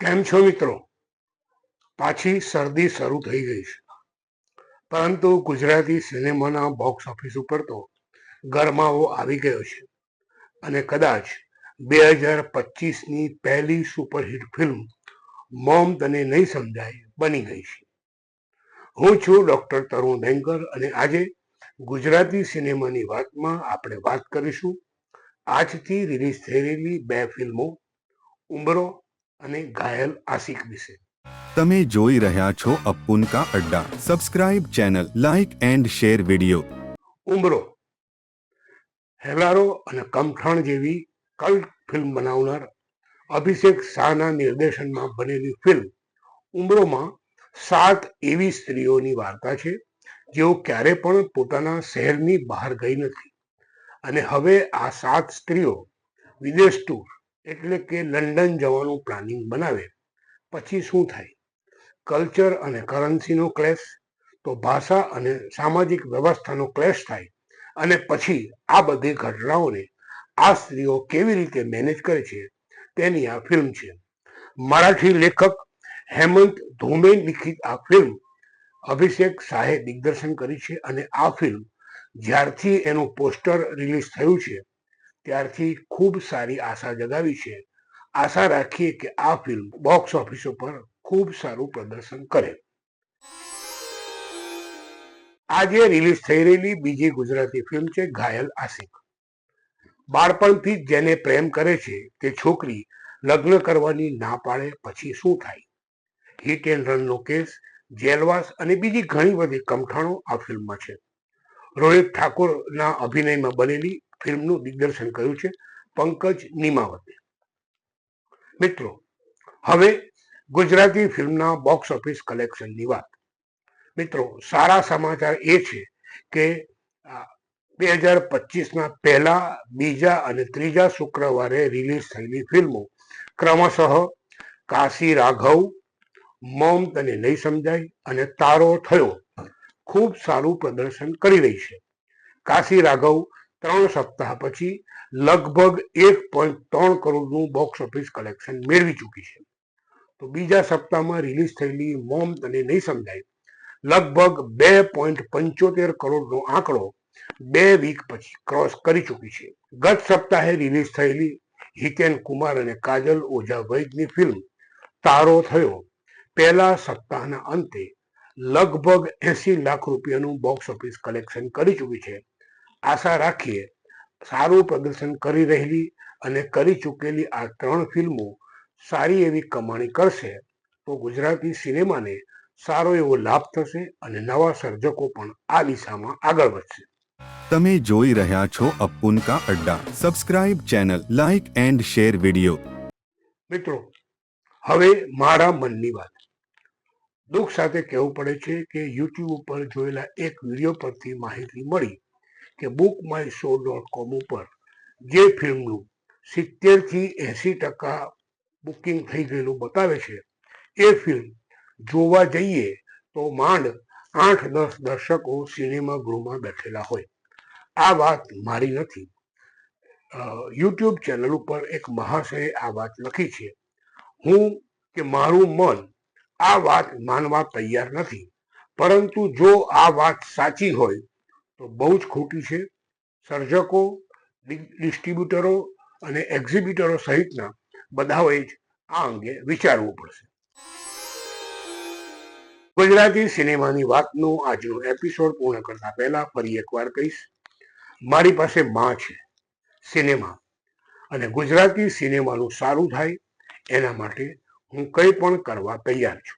કેમ છો મિત્રો? પાછી શરદી શરૂ થઈ ગઈ છે. પરંતુ ગુજરાતી સિનેમાના બોક્સ ઓફિસ ઉપર તો ગરમાવો આવી ગયો છે. અને કદાચ બે હજાર પચીસની પહેલી સુપરહિટ ફિલ્મ મોમ તને નહીં સમજાય બની ગઈ છે. હું છું ડૉક્ટર તરુણ બેંકર અને આજે ગુજરાતી સિનેમાની વાતમાં આપણે વાત કરીશું આજથી રિલીઝ થઈ રહેલી બે ફિલ્મો ઉંબરો અને ઘાયલ આશિક વિશે. તમે જોઈ રહ્યા છો Apun ka Adda. Subscribe channel like and share video Umbaro Hellaro અને કમઠાણ જેવી કલ્ટ ફિલ્મ બનાવનાર અભિષેક શાહના નિર્દેશનમાં બનેલી ફિલ્મ ઉમરોમાં સાત એવી સ્ત્રીઓની વાર્તા છે જેઓ ક્યારે પણ પોતાના શહેરની બહાર ગઈ નથી. અને હવે આ સાત સ્ત્રીઓ વિદેશ ટૂર એટલે કે લંડન જવાનું પ્લાનિંગ બનાવે. પછી શું થાય? કલ્ચર અને કરન્સીનો ક્લેશ તો ભાષા અને સામાજિક વ્યવસ્થાનો ક્લેશ થાય. અને પછી આ બધી ઘટનાઓને આ સ્ત્રીઓ કેવી રીતે મેનેજ કરે છે તેની આ ફિલ્મ છે. મરાઠી લેખક હેમંત ધોમે લિખિત આ ફિલ્મ અભિષેક શાહે દિગ્દર્શન કરી છે અને આ ફિલ્મ જ્યારથી એનું પોસ્ટર રિલીઝ થયું છે, ત્યારથી ખૂબ સારી આશા જગાવી છે. આશા રાખીએ કે આ ફિલ્મ બોક્સ ઓફિસ ઉપર ખૂબ સારું પ્રદર્શન કરે. આજે રિલીઝ થઈ રહેલી બીજી ગુજરાતી ફિલ્મ છે, ઘાયલ આશિક. બાળપણથી જેને પ્રેમ કરે છે, તે છોકરી લગ્ન કરવાની ના પાડે પછી શું થાય? હિટ એન્ડ રનનો કેસ, જેલવાસ અને બીજી ઘણી બધી કમઠાણો આ ફિલ્મમાં છે. રોહિત ઠાકોરના અભિનયમાં બનેલી ફિલ્મનું દિગ્દર્શન કર્યું છે પંકજ નિમાવતે. મિત્રો, હવે ગુજરાતી ફિલ્મના બોક્સ ઓફિસ કલેક્શનની વાત. મિત્રો, સારા સમાચાર એ છે કે બે હજાર પચીસના પહેલા, બીજા અને ત્રીજા શુક્રવારે રિલીઝ થયેલી ફિલ્મો ક્રમશઃ કાશી રાઘવ મોમ તને નહીં સમજાય અને તારો થયો. ખૂબ સારું પ્રદર્શન કરી રહી છે. કાશી રાઘવ ત્રણ સપ્તાહ પછી લગભગ એક પોઈન્ટ ત્રણ કરોડનું બોક્સ ઓફિસ કલેક્શન મેળવી ચૂકી છે. તો બીજા સપ્તાહમાં રિલીઝ થયેલી મોમ તને નહીં સમજાય. લગભગ બે પોઈન્ટ પંચોતેર કરોડનો આંકડો બે વીક પછી ક્રોસ કરી ચૂકી છે. ગત સપ્તાહે રિલીઝ થયેલી હિતેન કુમાર અને કાજલ ઓઝા વૈદની ફિલ્મ તારો થયો. પહેલા સપ્તાહના અંતે લગભગ એસી લાખ રૂપિયાનું બોક્સ ઓફિસ કલેક્શન કરી ચૂકી છે. આશા રાખીએ સારું પ્રદર્શન કરી રહેલી અને કરી ચૂકેલી આ ત્રણ ફિલ્મો સારી એવી કમાણી કરશે તો ગુજરાતી સિનેમાને સારો એવો લાભ થશે અને નવા સર્જકો પણ આ દિશામાં આગળ વધશે. તમે જોઈ રહ્યા છો Apun ka Adda. Subscribe channel like and share video મિત્રો હવે મારા મનની વાત. દુઃખ સાથે કહેવું પડે છે કે યુટ્યુબ ઉપર જોયેલા એક વીડિયો પરથી માહિતી મળી કે book my show dot com ઉપર જે ફિલ્મનું સિત્તેરથી એંસી ટકા બુકિંગ થઈ ગયેલું બતાવે છે, એ ફિલ્મ જોવા જઈએ તો માંડ આઠ દસ દર્શકો સિનેમા ગૃહમાં બેઠેલા હોય. આ વાત મારી નથી. યુટ્યુબ ચેનલ ઉપર એક મહાશયે આ વાત લખી છે. હું કે મારું મન આ વાત માનવા તૈયાર નથી. પરંતુ જો આ વાત સાચી હોય, તો બહુ જ ખોટી છે. સર્જકો ડિસ્ટ્રીબ્યુટરો અને એક્ઝિબિટરો સહિતના બધાઓએ જ આ અંગે વિચારવું પડશે. ગુજરાતી સિનેમાની વાતનો આજનો એપિસોડ પૂર્ણ કરતા પહેલા ફરી એકવાર કહીશ. મારી પાસે માં છે, સિનેમા. અને ગુજરાતી સિનેમાનું સારું થાય એના માટે હું કંઈ પણ કરવા તૈયાર છું.